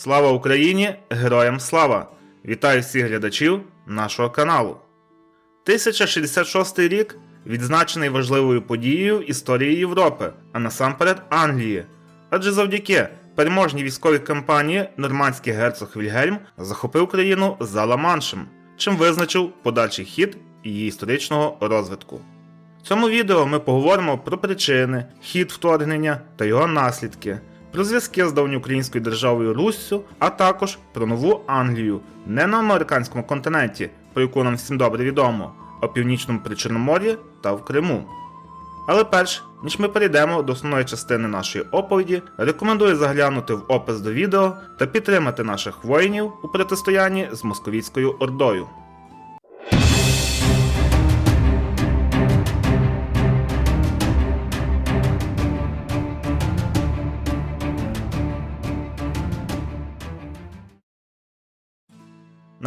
Слава Україні! Героям слава! Вітаю всіх глядачів нашого каналу. 1066 рік відзначений важливою подією історії Європи, а насамперед Англії. Адже завдяки переможній військовій кампанії нормандський герцог Вільгельм захопив країну за Ла-Маншем, чим визначив подальший хід її історичного розвитку. В цьому відео ми поговоримо про причини, хід вторгнення та його наслідки, про зв'язки з давньоукраїнською державою Руссю, а також про нову Англію не на американському континенті, про яку нам всім добре відомо, в північному Причорномор'ї та в Криму. Але перш ніж ми перейдемо до основної частини нашої оповіді, рекомендую заглянути в опис до відео та підтримати наших воїнів у протистоянні з московітською ордою.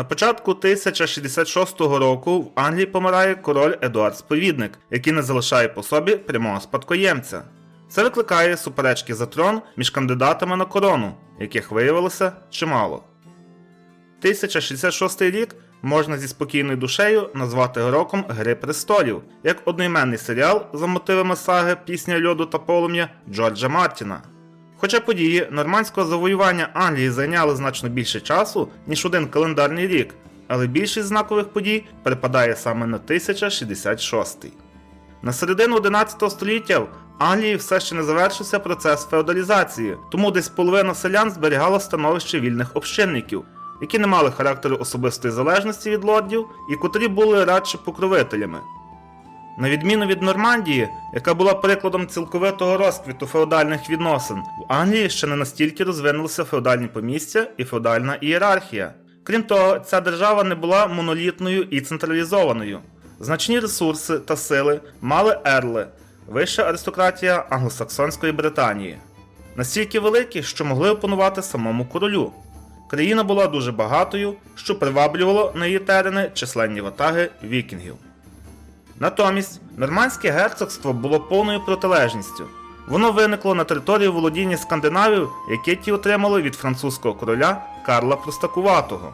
На початку 1066 року в Англії помирає король Едуард Сповідник, який не залишає по собі прямого спадкоємця. Це викликає суперечки за трон між кандидатами на корону, яких виявилося чимало. 1066 рік можна зі спокійною душею назвати роком Гри престолів, як одноіменний серіал за мотивами саги Пісня льоду та полум'я Джорджа Мартіна. Хоча події нормандського завоювання Англії зайняли значно більше часу, ніж один календарний рік, але більшість знакових подій припадає саме на 1066. На середину 11 століття в Англії все ще не завершився процес феодалізації, тому десь половина селян зберігала становище вільних общинників, які не мали характеру особистої залежності від лордів і котрі були радше покровителями. На відміну від Нормандії, яка була прикладом цілковитого розквіту феодальних відносин, в Англії ще не настільки розвинулися феодальні помістя і феодальна ієрархія. Крім того, ця держава не була монолітною і централізованою. Значні ресурси та сили мали ерли, вища аристократія англосаксонської Британії, настільки великі, що могли опанувати самому королю. Країна була дуже багатою, що приваблювало на її терени численні ватаги вікінгів. Натомість нормандське герцогство було повною протилежністю. Воно виникло на території володіння скандинавів, яке ті отримали від французького короля Карла Простакуватого.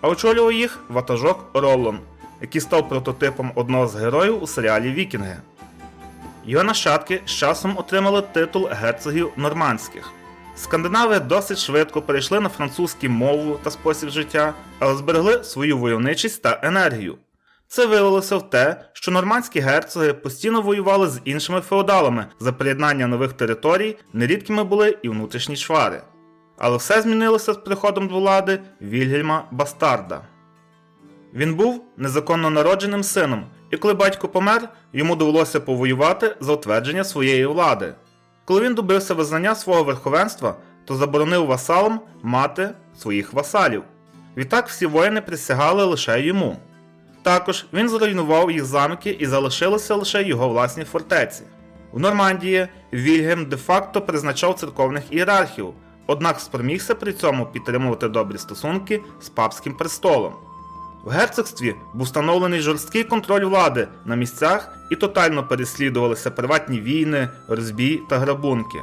А очолював їх ватажок Роллон, який став прототипом одного з героїв у серіалі Вікінги. Його нащадки з часом отримали титул герцогів нормандських. Скандинави досить швидко перейшли на французьку мову та спосіб життя, але зберегли свою войовничість та енергію. Це вилилося в те, що нормандські герцоги постійно воювали з іншими феодалами за приєднання нових територій, нерідкими були і внутрішні чвари. Але все змінилося з приходом до влади Вільгельма Бастарда. Він був незаконно народженим сином, і коли батько помер, йому довелося повоювати за утвердження своєї влади. Коли він добився визнання свого верховенства, то заборонив васалам мати своїх васалів. Відтак всі воїни присягали лише йому. Також він зруйнував їх замки і залишилися лише його власні фортеці. В Нормандії Вільгельм де-факто призначав церковних ієрархів, однак спромігся при цьому підтримувати добрі стосунки з папським престолом. В герцогстві був встановлений жорсткий контроль влади на місцях і тотально переслідувалися приватні війни, розбій та грабунки.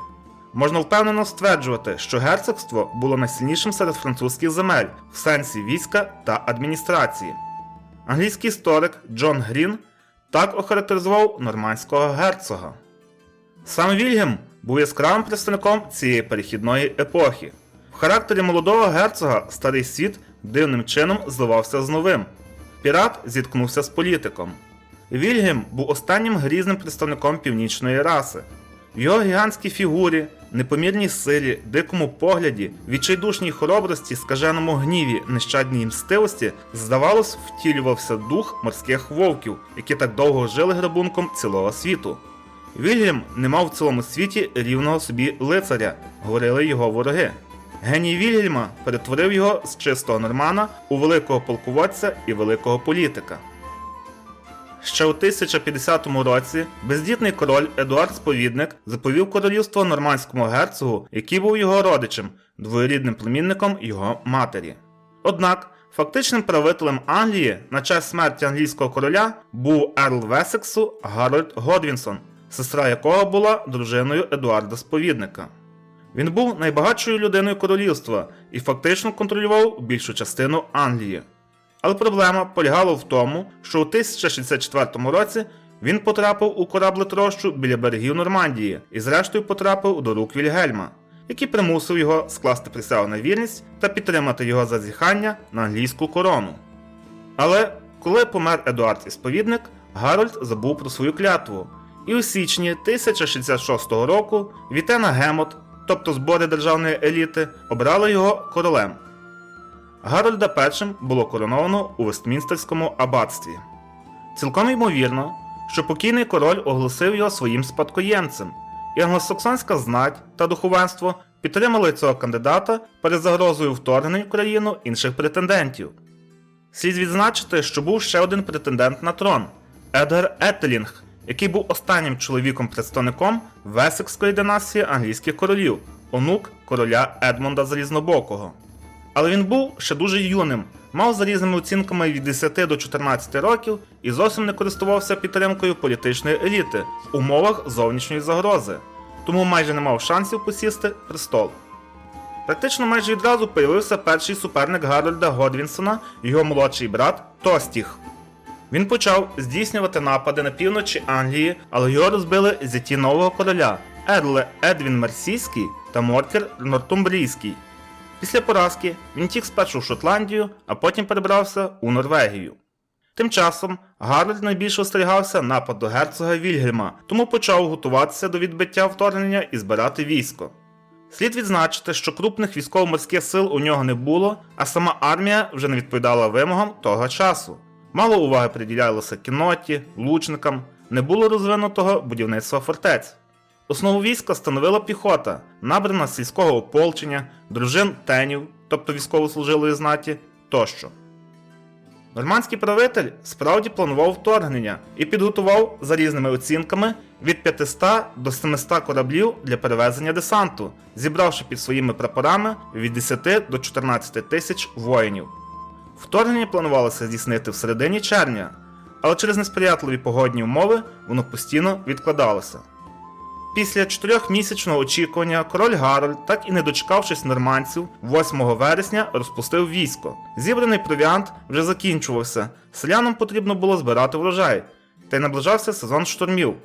Можна впевнено стверджувати, що герцогство було найсильнішим серед французьких земель в сенсі війська та адміністрації. Англійський історик Джон Грін так охарактеризував нормандського герцога. Сам Вільгем був яскравим представником цієї перехідної епохи. В характері молодого герцога старий світ дивним чином зливався з новим. Пірат зіткнувся з політиком. Вільгем був останнім грізним представником північної раси. В його гігантській фігурі, непомірній силі, дикому погляді, відчайдушній хоробрості, скаженому гніві, нещадній мстивості, здавалось, втілювався дух морських вовків, які так довго жили грабунком цілого світу. Вільгельм не мав в цілому світі рівного собі лицаря, говорили його вороги. Геній Вільгельма перетворив його з чистого нормана у великого полководця і великого політика. Ще у 1050 році бездітний король Едуард Сповідник заповів королівство нормандському герцогу, який був його родичем, двоюрідним племінником його матері. Однак фактичним правителем Англії на час смерті англійського короля був ерл Весексу Гарольд Годвінсон, сестра якого була дружиною Едуарда Сповідника. Він був найбагатшою людиною королівства і фактично контролював більшу частину Англії. Але проблема полягала в тому, що у 1064 році він потрапив у кораблетрощу біля берегів Нормандії і зрештою потрапив до рук Вільгельма, який примусив його скласти присягу на вірність та підтримати його зазіхання на англійську корону. Але коли помер Едуард Ісповідник, Гарольд забув про свою клятву, і у січні 1066 року Вітена Гемот, тобто збори державної еліти, обрали його королем. Гарольда І було короновано у Вестмінстерському аббатстві. Цілком ймовірно, що покійний король оголосив його своїм спадкоємцем, і англосаксонська знать та духовенство підтримали цього кандидата перед загрозою вторгнень в країну інших претендентів. Слід відзначити, що був ще один претендент на трон Едгар Етелінг, який був останнім чоловіком-представником Весекської династії англійських королів, онук короля Едмонда Залізнобокого. Але він був ще дуже юним, мав за різними оцінками від 10 до 14 років і зовсім не користувався підтримкою політичної еліти в умовах зовнішньої загрози, тому майже не мав шансів посісти престол. Практично майже відразу появився перший суперник Гарольда Годвінсона, його молодший брат Тостіх. Він почав здійснювати напади на півночі Англії, але його розбили зяті нового короля Едле Едвін Мерсійський та Моркер Нортумбрійський. Після поразки він тік спершу в Шотландію, а потім перебрався у Норвегію. Тим часом Гарольд найбільше остерігався нападу герцога Вільгельма, тому почав готуватися до відбиття вторгнення і збирати військо. Слід відзначити, що крупних військово-морських сил у нього не було, а сама армія вже не відповідала вимогам того часу. Мало уваги приділялося кінноті, лучникам, не було розвинутого будівництва фортець. Основу війська становила піхота, набрана з сільського ополчення, дружин тенів, тобто військовослужилої знаті, тощо. Нормандський правитель справді планував вторгнення і підготував за різними оцінками від 500 до 700 кораблів для перевезення десанту, зібравши під своїми прапорами від 10 до 14 тисяч воїнів. Вторгнення планувалося здійснити в середині червня, але через несприятливі погодні умови воно постійно відкладалося. Після чотирьохмісячного очікування король Гарольд, так і не дочекавшись нормандців, 8 вересня розпустив військо. Зібраний провіант вже закінчувався, селянам потрібно було збирати врожай, та й наближався сезон штормів.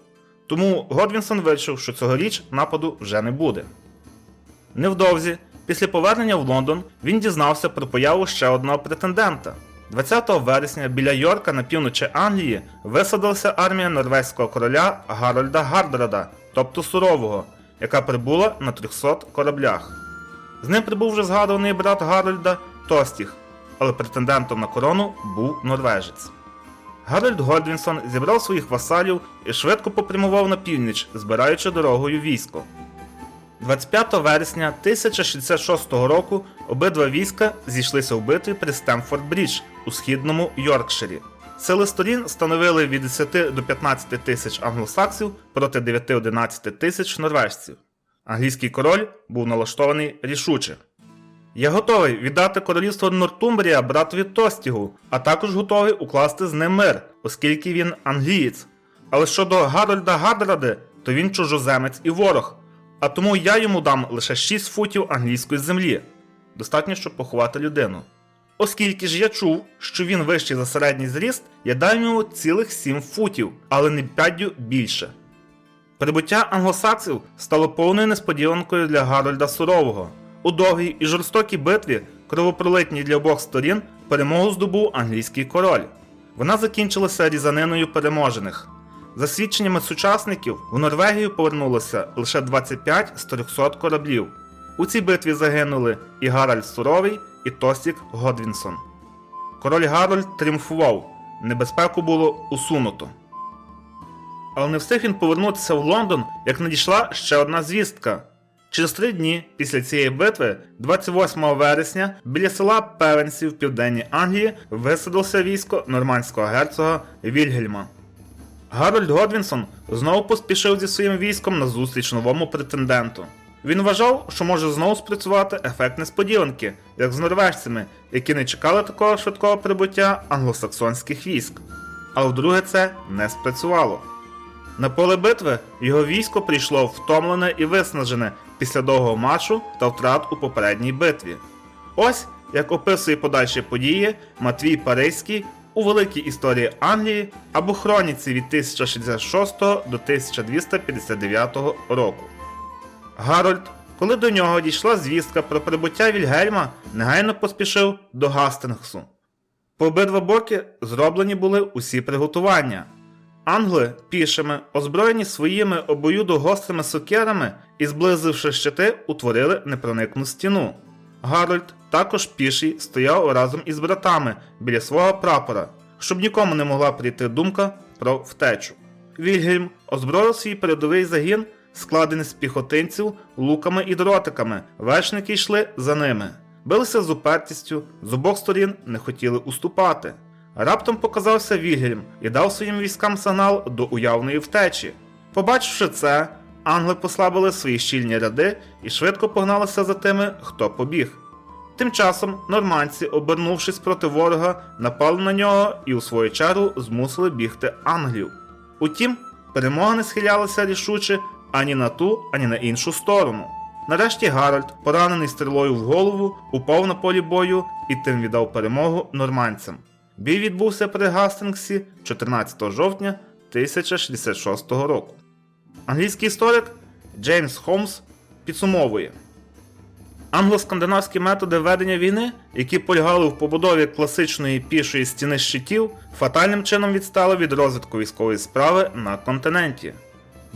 Тому Годвінсон вирішив, що цьогоріч нападу вже не буде. Невдовзі, після повернення в Лондон, він дізнався про появу ще одного претендента. 20 вересня біля Йорка на півночі Англії висадилася армія норвезького короля Гарольда Гардерада, тобто Сурового, яка прибула на 300 кораблях. З ним прибув вже згадуваний брат Гарольда Тостіх, але претендентом на корону був норвежець. Гарольд Годвінсон зібрав своїх васалів і швидко попрямував на північ, збираючи дорогою військо. 25 вересня 1066 року обидва війська зійшлися в битві при Стемфорд-Брідж у східному Йоркширі. Сили сторін становили від 10 до 15 тисяч англосаксів проти 9-11 тисяч норвежців. Англійський король був налаштований рішуче. Я готовий віддати королівство Нортумбрія братові Тостігу, а також готовий укласти з ним мир, оскільки він англієць. Але щодо Гарольда Гардради, то він чужоземець і ворог, а тому я йому дам лише 6 футів англійської землі. Достатньо, щоб поховати людину. Оскільки ж я чув, що він вищий за середній зріст, я дам йому цілих 7 футів, але не п'яддю більше. Прибуття англосаксів стало повною несподіванкою для Гарольда Сурового. У довгій і жорстокій битві, кровопролитній для обох сторін, перемогу здобув англійський король. Вона закінчилася різаниною переможених. За свідченнями сучасників, в Норвегію повернулося лише 25 з 300 кораблів. У цій битві загинули і Гаральд Суровий, і Тосік Годвінсон. Король Гарольд тріумфував, небезпеку було усунуто. Але не встиг він повернутися в Лондон, як надійшла ще одна звістка. Через три дні після цієї битви, 28 вересня, біля села Певенсі в південній Англії висадилося військо нормандського герцога Вільгельма. Гарольд Годвінсон знову поспішив зі своїм військом на зустріч новому претенденту. Він вважав, що може знову спрацювати ефект несподіванки, як з норвежцями, які не чекали такого швидкого прибуття англосаксонських військ. Але вдруге це не спрацювало. На поле битви його військо прийшло втомлене і виснажене після довгого маршу та втрат у попередній битві. Ось як описує подальші події Матвій Паризький у Великій історії Англії або хроніці від 1066 до 1259 року. Гарольд, коли до нього дійшла звістка про прибуття Вільгельма, негайно поспішив до Гастингсу. По обидва боки зроблені були усі приготування. Англи пішими, озброєні своїми обоюдогострими сокирами і зблизивши щити, утворили непроникну стіну. Гарольд, також піший, стояв разом із братами біля свого прапора, щоб нікому не могла прийти думка про втечу. Вільгельм озброїв свій передовий загін, складений з піхотинців, луками і дротиками. Вершники йшли за ними. Билися з упертістю, з обох сторін не хотіли уступати. Раптом показався Вільгельм і дав своїм військам сигнал до уявної втечі. Побачивши це, англи послабили свої щільні ряди і швидко погналися за тими, хто побіг. Тим часом нормандці, обернувшись проти ворога, напали на нього і у свою чергу змусили бігти англів. Утім, перемога не схилялася рішуче ані на ту, ані на іншу сторону. Нарешті Гарольд, поранений стрілою в голову, упав на полі бою і тим віддав перемогу нормандцям. Бій відбувся при Гастингсі 14 жовтня 1066 року. Англійський історик Джеймс Холмс підсумовує. Англо-скандинавські методи ведення війни, які полягали в побудові класичної пішої стіни щитів, фатальним чином відстали від розвитку військової справи на континенті.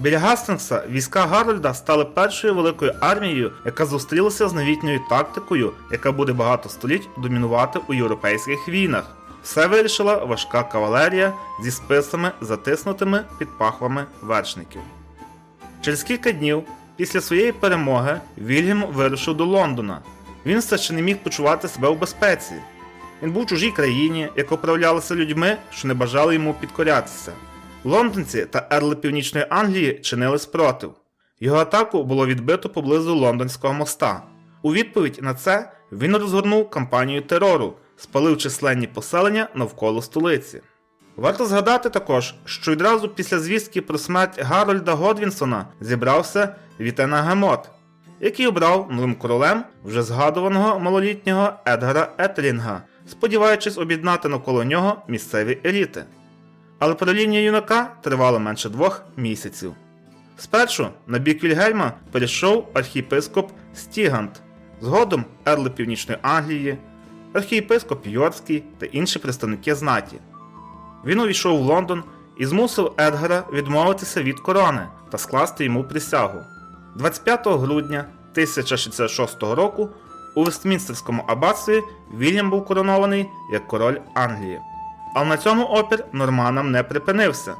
Біля Гастингса війська Гарольда стали першою великою армією, яка зустрілася з новітньою тактикою, яка буде багато століть домінувати у європейських війнах. Все вирішила важка кавалерія зі списами, затиснутими під пахвами вершників. Через кілька днів після своєї перемоги Вільгельм вирушив до Лондона. Він все ще не міг почувати себе у безпеці. Він був у чужій країні, яка управлялася людьми, що не бажали йому підкорятися. Лондонці та ерли Північної Англії чинили спротив. Його атаку було відбито поблизу лондонського моста. У відповідь на це він розгорнув кампанію терору, спалив численні поселення навколо столиці. Варто згадати також, що відразу після звістки про смерть Гарольда Годвінсона зібрався Вітенагемот, який обрав новим королем вже згадуваного малолітнього Едгара Етлінга, сподіваючись об'єднати навколо нього місцеві еліти. Але правління юнака тривало менше двох місяців. Спершу на бік Вільгельма перейшов архієпископ Стігант, згодом ерли Північної Англії, архієпископ Йоркський та інші представники знаті. Він увійшов в Лондон і змусив Едгара відмовитися від корони та скласти йому присягу. 25 грудня 1066 року у Вестмінстерському аббатстві Вільям був коронований як король Англії. Але на цьому опір норманам не припинився.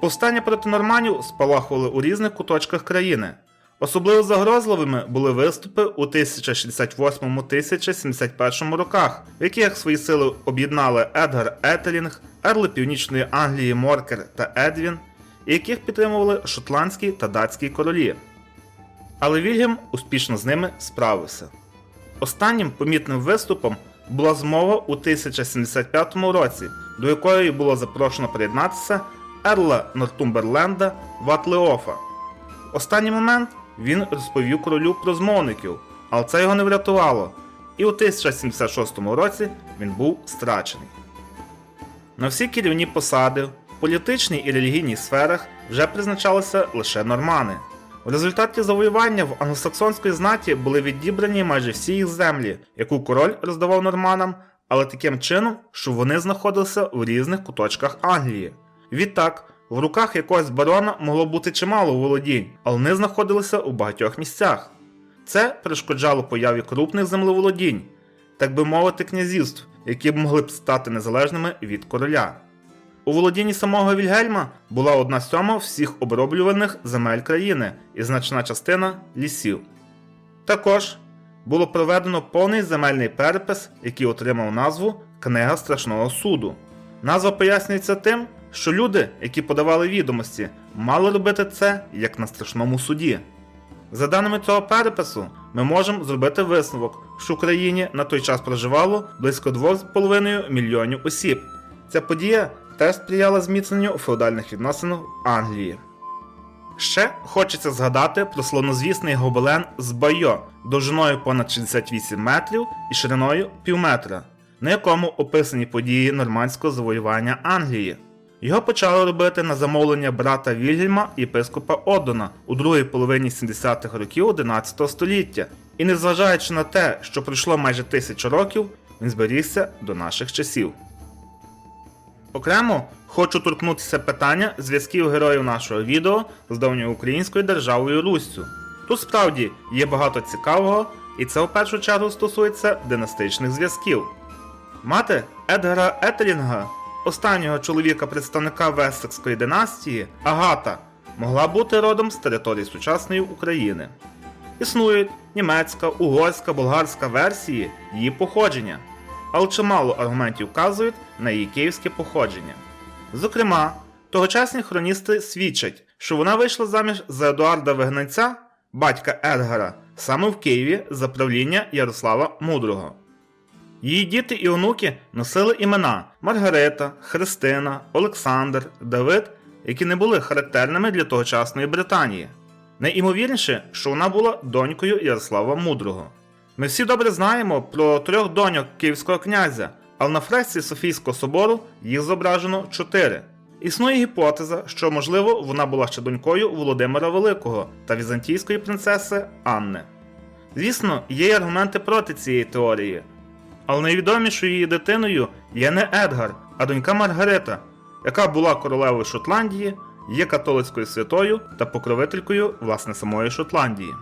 Повстання проти норманів спалахували у різних куточках країни. Особливо загрозливими були виступи у 1068-1071 роках, в яких свої сили об'єднали Едгар Етелінг, Ерли Північної Англії Моркер та Едвін, і яких підтримували шотландські та датські королі. Але Вільгельм успішно з ними справився. Останнім помітним виступом була змова у 1075 році, до якої було запрошено приєднатися Ерла Нортумберленда Ватлеофа. Останній момент він розповів королю про змовників, але це його не врятувало, і у 1076 році він був страчений. На всі керівні посади в політичній і релігійній сферах вже призначалися лише нормани. В результаті завоювання в англосаксонської знаті були відібрані майже всі їх землі, яку король роздавав норманам, але таким чином, що вони знаходилися в різних куточках Англії. Відтак, в руках якогось барона могло бути чимало володінь, але вони знаходилися у багатьох місцях. Це перешкоджало появі крупних землеволодінь, так би мовити, князівств, які б могли б стати незалежними від короля. У володінні самого Вільгельма була одна сьома всіх оброблюваних земель країни і значна частина лісів. Також було проведено повний земельний перепис, який отримав назву Книга Страшного суду. Назва пояснюється тим, що люди, які подавали відомості, мали робити це як на страшному суді. За даними цього перепису, ми можемо зробити висновок, що в країні на той час проживало близько 2,5 мільйонів осіб. Ця подія теж сприяла зміцненню феодальних відносин в Англії. Ще хочеться згадати про славнозвісний гобелен з Байо довжиною понад 68 метрів і шириною пів метра, на якому описані події нормандського завоювання Англії. Його почали робити на замовлення брата Вільгельма єпископа Оддона у другій половині 70-х років 11 століття. І незважаючи на те, що пройшло майже тисячу років, він зберігся до наших часів. Окремо хочу торкнутися питання зв'язків героїв нашого відео з давньоукраїнською державою Руссю. Тут справді є багато цікавого, і це в першу чергу стосується династичних зв'язків. Мати Едгара Етерінга, останнього чоловіка представника Весекської династії, Агата, могла бути родом з території сучасної України. Існують німецька, угорська, болгарська версії її походження, але чимало аргументів вказують на її київське походження. Зокрема, тогочасні хроністи свідчать, що вона вийшла заміж за Едуарда Вигнанця, батька Едгара, саме в Києві за правління Ярослава Мудрого. Її діти і онуки носили імена Маргарита, Христина, Олександр, Давид, які не були характерними для тогочасної Британії. Найімовірніше, що вона була донькою Ярослава Мудрого. Ми всі добре знаємо про трьох доньок київського князя, але на фресці Софійського собору їх зображено чотири. Існує гіпотеза, що, можливо, вона була ще донькою Володимира Великого та візантійської принцеси Анни. Звісно, є й аргументи проти цієї теорії, але найвідомішою її дитиною є не Едгар, а донька Маргарита, яка була королевою Шотландії, є католицькою святою та покровителькою власне самої Шотландії.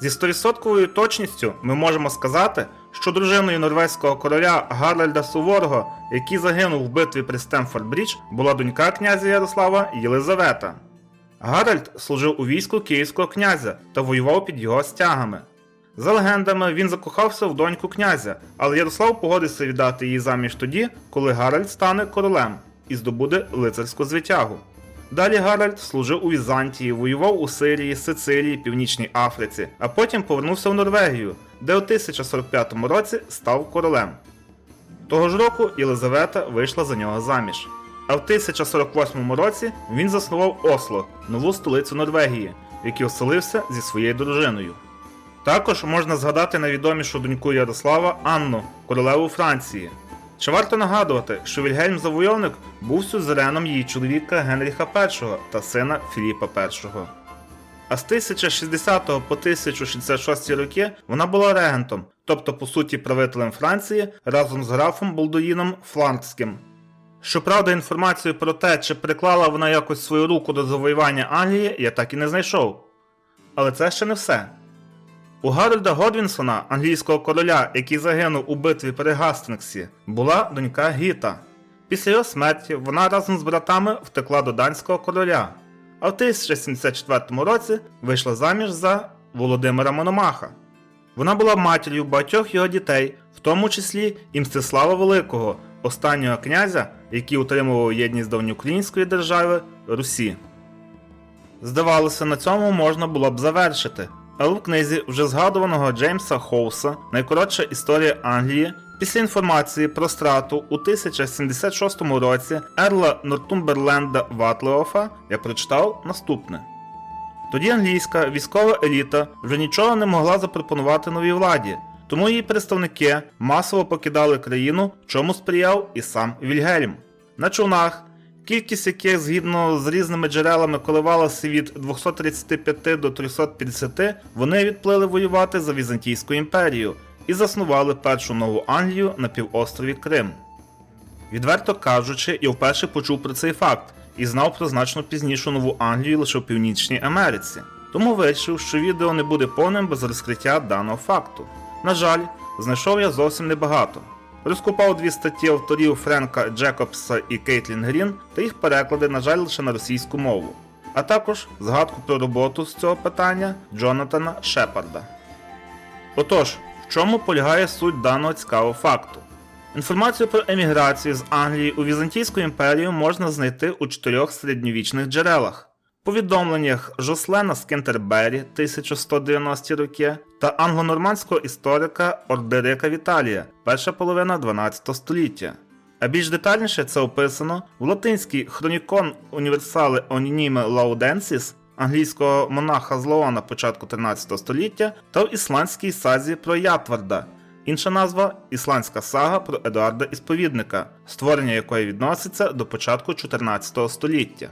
Зі 100% точністю ми можемо сказати, що дружиною норвезького короля Гаральда Суворого, який загинув в битві при Стемфорд-Брідж, була донька князя Ярослава Єлизавета. Гаральд служив у війську київського князя та воював під його стягами. За легендами, він закохався в доньку князя, але Ярослав погодився віддати її заміж тоді, коли Гаральд стане королем і здобуде лицарську звитягу. Далі Гаральд служив у Візантії, воював у Сирії, Сицилії, Північній Африці, а потім повернувся в Норвегію, де у 1045 році став королем. Того ж року Єлизавета вийшла за нього заміж. А в 1048 році він заснував Осло, нову столицю Норвегії, в оселився зі своєю дружиною. Також можна згадати найвідомішу доньку Ярослава Анну, королеву Франції. Чи варто нагадувати, що Вільгельм Завойовник був сюзереном її чоловіка Генріха І та сина Філіпа І. А з 1060 по 1066 роки вона була регентом, тобто по суті правителем Франції разом з графом Болдуїном Фландським. Щоправда, інформацію про те, чи приклала вона якось свою руку до завоювання Англії, я так і не знайшов. Але це ще не все. У Гарольда Годвінсона, англійського короля, який загинув у битві при Гастингсі, була донька Гіта. Після його смерті вона разом з братами втекла до данського короля, а в 1074 році вийшла заміж за Володимира Мономаха. Вона була матір'ю багатьох його дітей, в тому числі і Мстислава Великого, останнього князя, який утримував єдність давньоукраїнської держави Русі. Здавалося, на цьому можна було б завершити, але в книзі вже згадуваного Джеймса Хоуса Найкоротша історія Англії після інформації про страту у 1076 році Ерла Нортумберленда Ватлеофа я прочитав наступне. Тоді англійська військова еліта вже нічого не могла запропонувати новій владі, тому її представники масово покидали країну, чому сприяв і сам Вільгельм. На човнах, кількість яких згідно з різними джерелами коливалася від 235 до 350, вони відплили воювати за Візантійську імперію і заснували першу нову Англію на півострові Крим. Відверто кажучи, я вперше почув про цей факт і знав про значно пізнішу нову Англію лише в Північній Америці. Тому вирішив, що відео не буде повним без розкриття даного факту. На жаль, знайшов я зовсім небагато. Розкопав дві статті авторів Френка Джекобса і Кейтлін Грін та їх переклади, на жаль, лише на російську мову, а також згадку про роботу з цього питання Джонатана Шепарда. Отож, в чому полягає суть даного цікавого факту? Інформацію про еміграцію з Англії у Візантійську імперію можна знайти у чотирьох середньовічних джерелах: повідомленнях Жослена з Кентербері 1190 роки та англо-нормандського історика Ордерика Віталія, перша половина 12 століття. А більш детальніше це описано в латинській хронікон Універсале Онініме Лауденсіс англійського монаха Злоона початку 13 століття та в ісландській сазі про Ятварда, інша назва Ісландська сага про Едуарда Ісповідника, створення якої відноситься до початку 14 століття.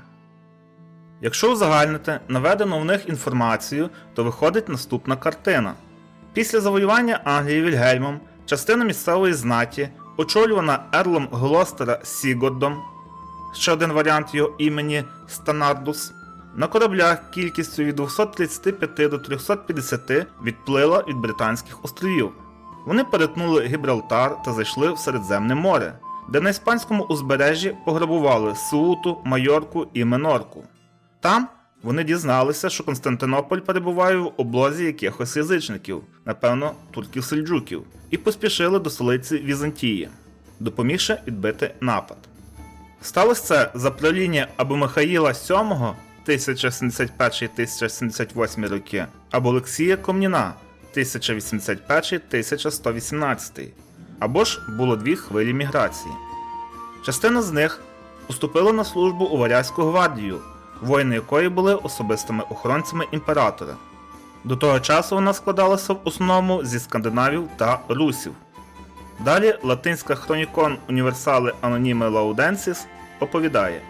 Якщо узагальнити наведену в них інформацію, то виходить наступна картина. Після завоювання Англії Вільгельмом частина місцевої знаті, очолювана Ерлом Глостера Сігордом, ще один варіант його імені Станардус, на кораблях кількістю від 235 до 350 відплила від Британських островів. Вони перетнули Гібралтар та зайшли в Середземне море, де на іспанському узбережжі пограбували Сауту, Майорку і Менорку. Там вони дізналися, що Константинополь перебуває в облозі якихось язичників, напевно, турків-сельджуків, і поспішили до столиці Візантії, допомігши відбити напад. Сталося це за правління або Михаїла VII 1071-1078 роки, або Олексія Комніна 1081-1118, або ж було дві хвилі міграції. Частина з них поступила на службу у Варязьку гвардію, воїни якої були особистими охоронцями імператора. До того часу вона складалася в основному зі скандинавів та русів. Далі латинська хронікон Універсали Аноніми Лауденсіс оповідає: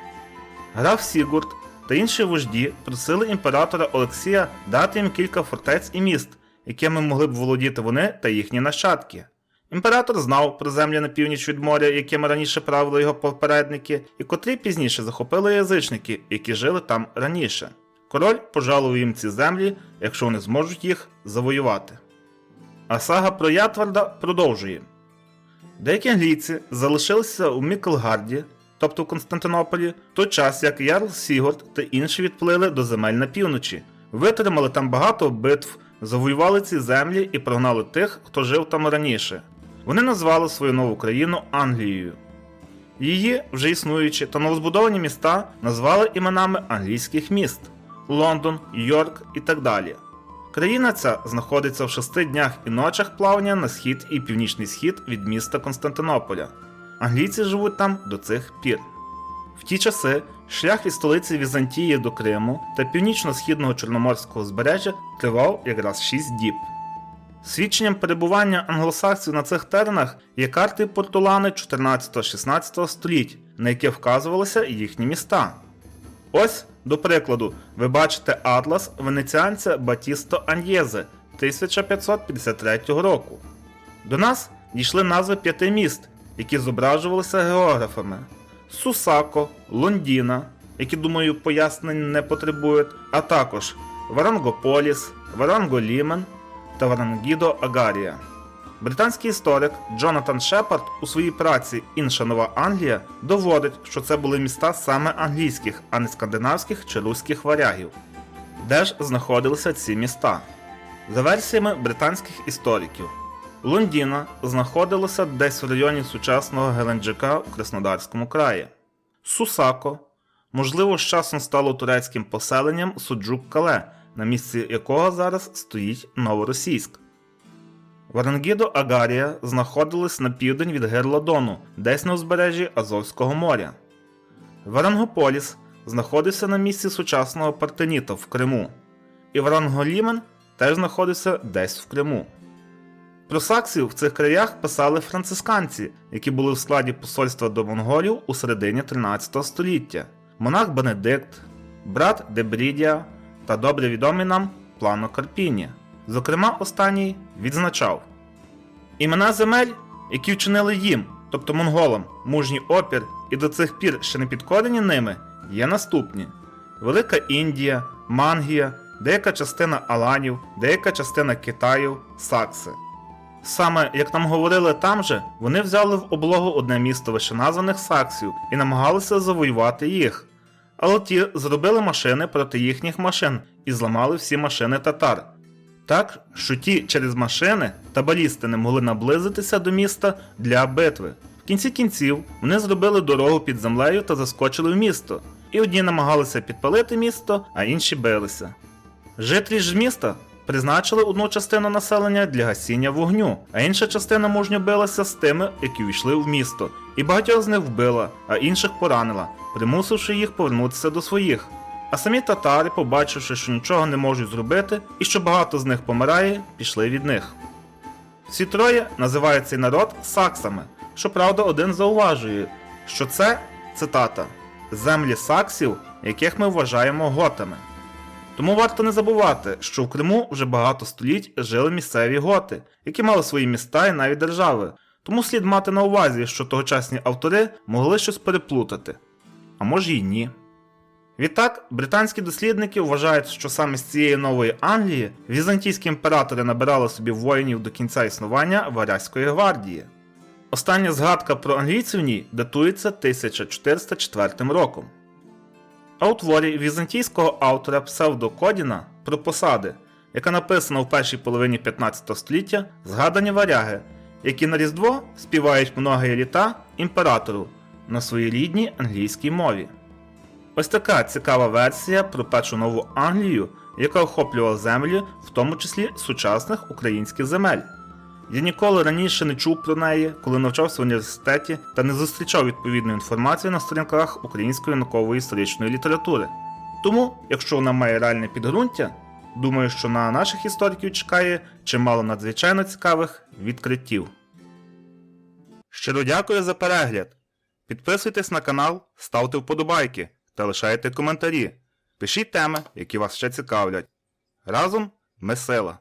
Граф Сігурд та інші вожді просили імператора Олексія дати їм кілька фортець і міст, якими могли б володіти вони та їхні нащадки. Імператор знав про землі на північ від моря, якими раніше правили його попередники, і котрі пізніше захопили язичники, які жили там раніше. Король пожалував їм ці землі, якщо вони зможуть їх завоювати. А сага про Ятварда продовжує. Деякі англійці залишилися у Міклгарді, тобто в Константинополі, в той час як Ярл Сігурд та інші відплили до земель на півночі, витримали там багато битв, завоювали ці землі і прогнали тих, хто жив там раніше. Вони назвали свою нову країну Англією. Її, вже існуючі та новозбудовані міста назвали іменами англійських міст Лондон, Йорк і так далі. Країна ця знаходиться в шести днях і ночах плавання на схід і північний схід від міста Константинополя. Англійці живуть там до цих пір. В ті часи шлях від столиці Візантії до Криму та північно-східного Чорноморського узбережжя тривав якраз 6 діб. Свідченням перебування англосаксів на цих теренах є карти Портулани 14-16 століть, на які вказувалися їхні міста. Ось, до прикладу, ви бачите атлас венеціанця Батісто Аньєзе 1553 року. До нас дійшли назви п'яти міст, які зображувалися географами: Сусако, Лондіна, які, думаю, пояснень не потребують, а також Варангополіс, Варанголімен та Варангідо Агарія. Британський історик Джонатан Шепард у своїй праці Інша Нова Англія доводить, що це були міста саме англійських, а не скандинавських чи руських варягів. Де ж знаходилися ці міста? За версіями британських істориків, Лондіна знаходилася десь в районі сучасного Геленджика у Краснодарському краї. Сусако, можливо, з часом стало турецьким поселенням Суджук-Кале, на місці якого зараз стоїть Новоросійськ. Варангідо Агарія знаходилась на південь від герла Дону, десь на узбережжі Азовського моря. Варангополіс знаходився на місці сучасного Партеніта в Криму, і Варанголімен теж знаходився десь в Криму. Про саксів в цих краях писали францисканці, які були в складі посольства до монголів у середині 13 століття, монах Бенедикт, брат Дебрідія та добре відомий нам Плано Карпіні. Зокрема, останній відзначав імена земель, які вчинили їм, тобто монголам, мужній опір і до цих пір ще не підкорені ними, є наступні: Велика Індія, Мангія, деяка частина Аланів, деяка частина Китаю, Сакси. Саме як нам говорили там же, вони взяли в облогу одне місто вищеназваних саксів і намагалися завоювати їх. Але ті зробили машини проти їхніх машин і зламали всі машини татар. Так, що ті через машини та балісти не могли наблизитися до міста для битви. В кінці кінців вони зробили дорогу під землею та заскочили в місто. І одні намагалися підпалити місто, а інші билися. Жителі ж міста призначили одну частину населення для гасіння вогню, а інша частина мужньо билася з тими, які війшли в місто, і багатьох з них вбила, а інших поранила, примусивши їх повернутися до своїх. А самі татари, побачивши, що нічого не можуть зробити і що багато з них помирає, пішли від них. Всі троє називають цей народ саксами. Щоправда, один зауважує, що це цитата землі саксів, яких ми вважаємо готами. Тому варто не забувати, що в Криму вже багато століть жили місцеві готи, які мали свої міста і навіть держави. Тому слід мати на увазі, що тогочасні автори могли щось переплутати, а може й ні. Відтак, британські дослідники вважають, що саме з цієї нової Англії візантійські імператори набирали собі воїнів до кінця існування Варязької гвардії. Остання згадка про англійців в ній датується 1404 роком. А у творі візантійського автора Псевдокодіна про посади, яка написана в першій половині 15 століття, згадані варяги, які на Різдво співають многі літа імператору на своїй рідній англійській мові. Ось така цікава версія про першу нову Англію, яка охоплювала землі, в тому числі сучасних українських земель. Я ніколи раніше не чув про неї, коли навчався в університеті та не зустрічав відповідної інформації на сторінках української наукової історичної літератури. Тому, якщо вона має реальне підґрунтя, думаю, що на наших істориків чекає чимало надзвичайно цікавих відкриттів. Щиро дякую за перегляд. Підписуйтесь на канал, ставте вподобайки та лишайте коментарі. Пишіть теми, які вас ще цікавлять. Разом ми сила.